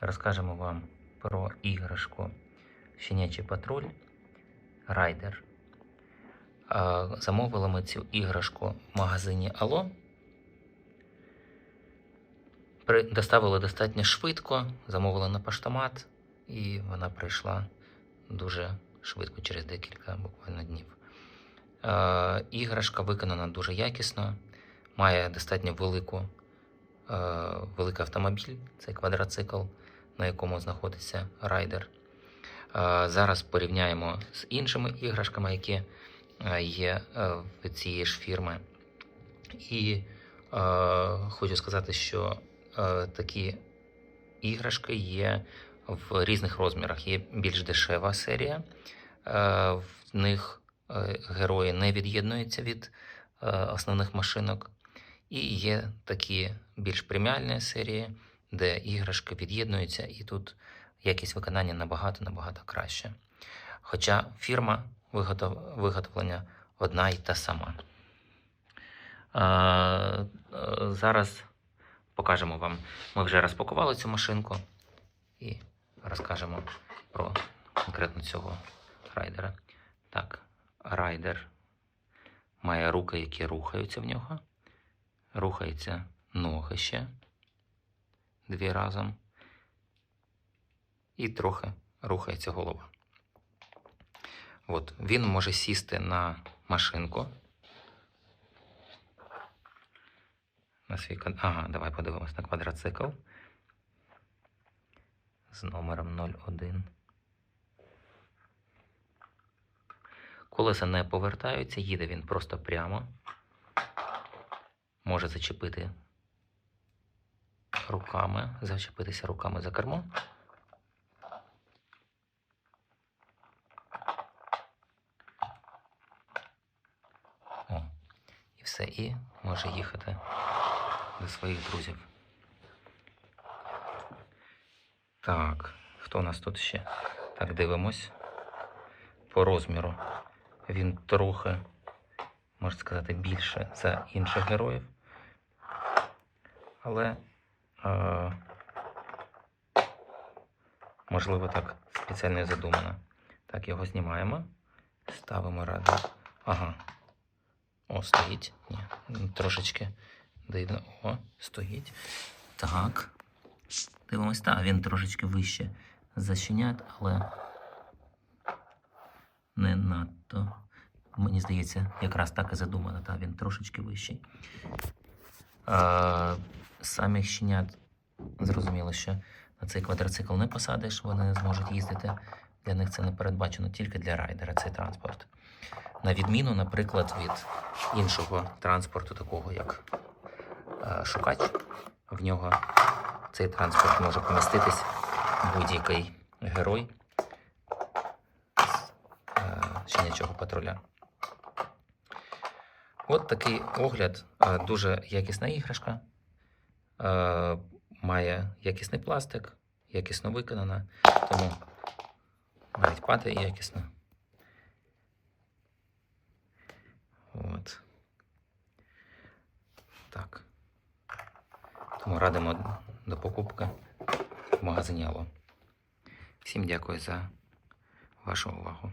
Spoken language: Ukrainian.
розкажемо вам про іграшку Щенячий патруль Райдер. Замовили ми цю іграшку в магазині Ало. Доставили достатньо швидко, замовили на поштомат, і вона прийшла дуже швидко, через декілька буквально днів. Іграшка виконана дуже якісно, має достатньо велику, великий автомобіль, це квадроцикл, на якому знаходиться райдер. Е, зараз порівняємо з іншими іграшками, які е, є е, в цієї ж фірми. І е, хочу сказати, що е, такі іграшки є в різних розмірах. Є більш дешева серія, е, в них е, герої не від'єднуються від е, основних машинок. І є такі більш преміальні серії, де іграшки від'єднуються, і тут якість виконання набагато набагато краще. Хоча фірма виготовлення одна й та сама. Зараз покажемо вам. Ми вже розпакували цю машинку і розкажемо про конкретно цього райдера. Так, райдер має руки, які рухаються в нього. Рухаються ноги ще дві разом. І трохи рухається голова. От, він може сісти на машинку. На свій Ага, давай подивимось на квадроцикл з номером 01. Колеса не повертаються, їде він просто прямо. Може зачепити руками, зачепитися руками за кермо. О, і все, і може їхати до своїх друзів. Так, хто у нас тут ще? Так, дивимось. По розміру. Він трохи, можна сказати, більше за інших героїв. Але, е, можливо, так спеціально задумано. Так, його знімаємо. Ставимо ради. Ага. О, стоїть. Ні, трошечки дивно. О, стоїть. Так. Дивимось, так, він трошечки вище за але не надто. Мені здається, якраз так і задумано, та він трошечки вищий. Самих щенят зрозуміло, що на цей квадроцикл не посадиш, вони не зможуть їздити. Для них це не передбачено тільки для райдера цей транспорт. На відміну, наприклад, від іншого транспорту, такого як е, шукач, в нього цей транспорт може поміститись будь-який герой з е, щенячого патруля. От такий огляд. Е, Дуже якісна іграшка. Е, Має якісний пластик, якісно виконана, тому навіть падає якісно. От. Так. Тому радимо до покупки в магазині Ало. Всім дякую за вашу увагу.